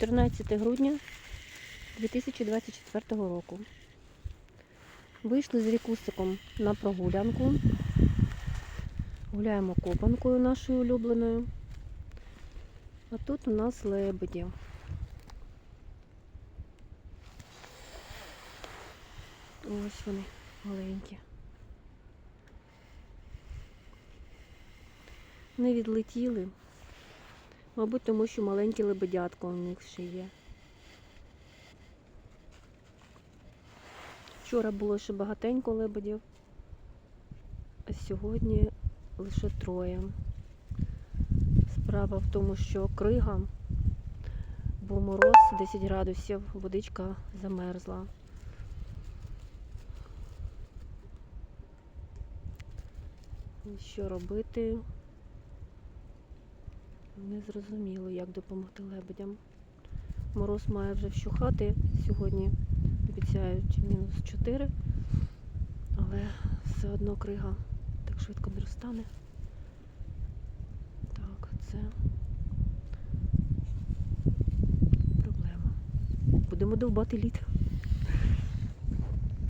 14 грудня 2024 року. Вийшли з рікусиком на прогулянку. Гуляємо копанкою нашою улюбленою. А тут у нас лебеді. Ось вони маленькі. Не відлетіли. Мабуть, тому що маленьке лебедятко у них ще є. Вчора було ще багатенько лебедів, а сьогодні лише троє. Справа в тому, що крига, був мороз 10 градусів, водичка замерзла. Що робити? Не зрозуміло, як допомогти лебедям. Мороз має вже вщухати. Сьогодні обіцяють мінус 4, але все одно крига так швидко не розтане. Так, це проблема. Будемо довбати лід.